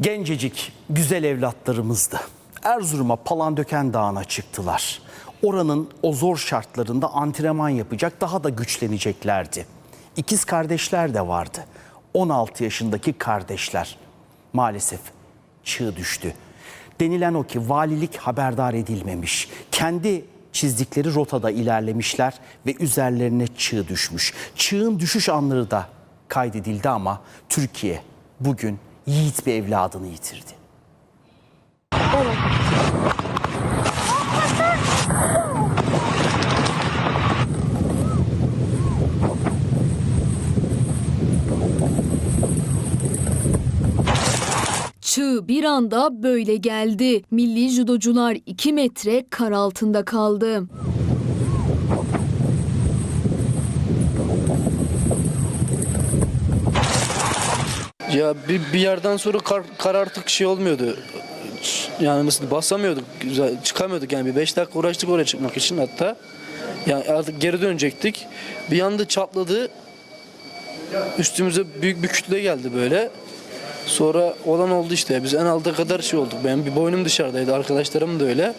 Gencecik güzel evlatlarımızdı. Erzurum'a Palandöken Dağı'na çıktılar. Oranın o zor şartlarında antrenman yapacak daha da güçleneceklerdi. İkiz kardeşler de vardı. 16 yaşındaki kardeşler. Maalesef çığ düştü. Denilen o ki valilik haberdar edilmemiş. Kendi çizdikleri rotada ilerlemişler ve üzerlerine çığ düşmüş. Çığın düşüş anları da kaydedildi ama Türkiye bugün yiğit bir evladını yitirdi. Çığ bir anda böyle geldi. Milli judocular 2 metre kar altında kaldı. Ya bir, bir yerden sonra kar, kar artık şey olmuyordu. Yani nasıl basamıyorduk, güzel, çıkamıyorduk yani bir 5 dakika uğraştık oraya çıkmak için hatta. Yani artık geri dönecektik. Bir anda çatladı. Üstümüze büyük bir kütle geldi böyle. Sonra olan oldu işte. Biz en alta kadar şey olduk. Benim bir boynum dışarıdaydı. Arkadaşlarım da öyle.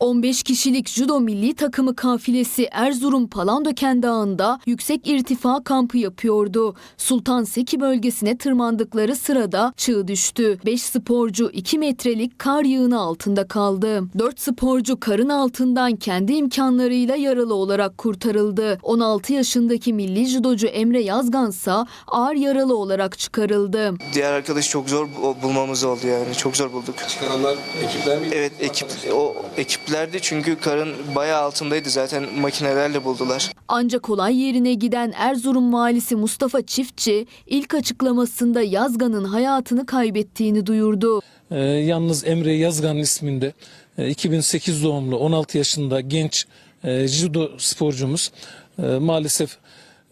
15 kişilik judo milli takımı kafilesi Erzurum Palandöken Dağı'nda yüksek irtifa kampı yapıyordu. Sultan Seki bölgesine tırmandıkları sırada çığ düştü. 5 sporcu 2 metrelik kar yığını altında kaldı. 4 sporcu karın altından kendi imkanlarıyla yaralı olarak kurtarıldı. 16 yaşındaki milli judocu Emre Yazgansa ağır yaralı olarak çıkarıldı. Diğer arkadaş çok zor bu- bulmamız oldu yani. Çok zor bulduk. Çıkaranlar ekipler miydi? Evet ekip o ekiplerdi çünkü karın bayağı altındaydı zaten makinelerle buldular. Ancak olay yerine giden Erzurum valisi Mustafa Çiftçi ilk açıklamasında Yazgan'ın hayatını kaybettiğini duyurdu. Ee, yalnız Emre Yazgan isminde e, 2008 doğumlu 16 yaşında genç e, judo sporcumuz e, maalesef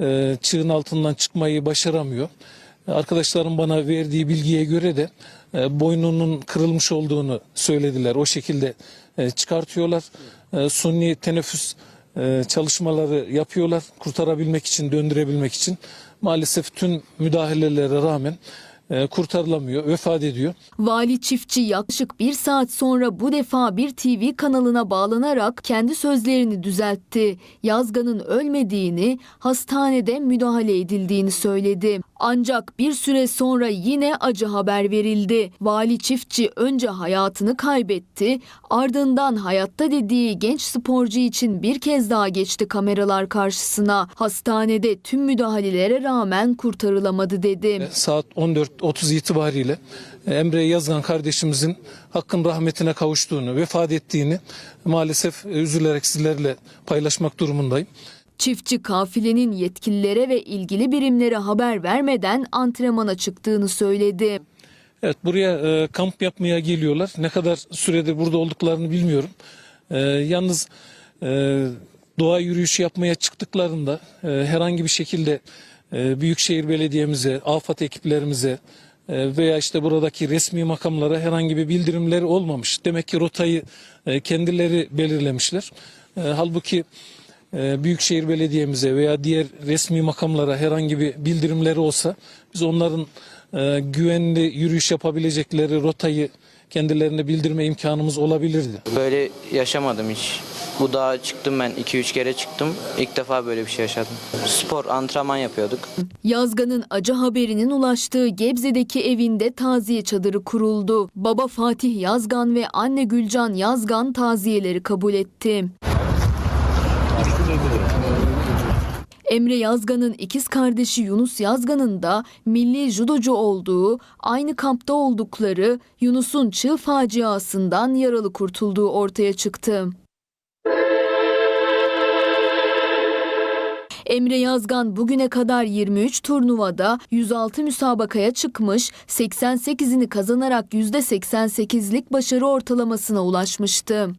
e, çığın altından çıkmayı başaramıyor. Arkadaşlarım bana verdiği bilgiye göre de e, boynunun kırılmış olduğunu söylediler. O şekilde e, çıkartıyorlar. E, sunni teneffüs çalışmaları yapıyorlar kurtarabilmek için, döndürebilmek için. Maalesef tüm müdahalelere rağmen kurtarılamıyor, vefat ediyor. Vali Çiftçi yaklaşık bir saat sonra bu defa bir TV kanalına bağlanarak kendi sözlerini düzeltti. Yazgan'ın ölmediğini, hastanede müdahale edildiğini söyledi. Ancak bir süre sonra yine acı haber verildi. Vali Çiftçi önce hayatını kaybetti, ardından hayatta dediği genç sporcu için bir kez daha geçti kameralar karşısına. Hastanede tüm müdahalelere rağmen kurtarılamadı dedi. Saat 14.30 itibariyle e, Emre Yazgan kardeşimizin hakkın rahmetine kavuştuğunu, vefat ettiğini maalesef e, üzülerek sizlerle paylaşmak durumundayım. Çiftçi kafilenin yetkililere ve ilgili birimlere haber vermeden antrenmana çıktığını söyledi. Evet buraya e, kamp yapmaya geliyorlar. Ne kadar süredir burada olduklarını bilmiyorum. E, yalnız e, doğa yürüyüşü yapmaya çıktıklarında e, herhangi bir şekilde e, Büyükşehir Belediye'mize, AFAD ekiplerimize e, veya işte buradaki resmi makamlara herhangi bir bildirimleri olmamış. Demek ki rotayı e, kendileri belirlemişler. E, halbuki Büyükşehir Belediye'mize veya diğer resmi makamlara herhangi bir bildirimleri olsa biz onların e, güvenli yürüyüş yapabilecekleri rotayı kendilerine bildirme imkanımız olabilirdi. Böyle yaşamadım hiç. Bu dağa çıktım ben 2-3 kere çıktım. İlk defa böyle bir şey yaşadım. Spor, antrenman yapıyorduk. Yazgan'ın acı haberinin ulaştığı Gebze'deki evinde taziye çadırı kuruldu. Baba Fatih Yazgan ve anne Gülcan Yazgan taziyeleri kabul etti. Emre Yazgan'ın ikiz kardeşi Yunus Yazgan'ın da milli judocu olduğu, aynı kampta oldukları Yunus'un çığ faciasından yaralı kurtulduğu ortaya çıktı. Emre Yazgan bugüne kadar 23 turnuvada 106 müsabakaya çıkmış, 88'ini kazanarak %88'lik başarı ortalamasına ulaşmıştı.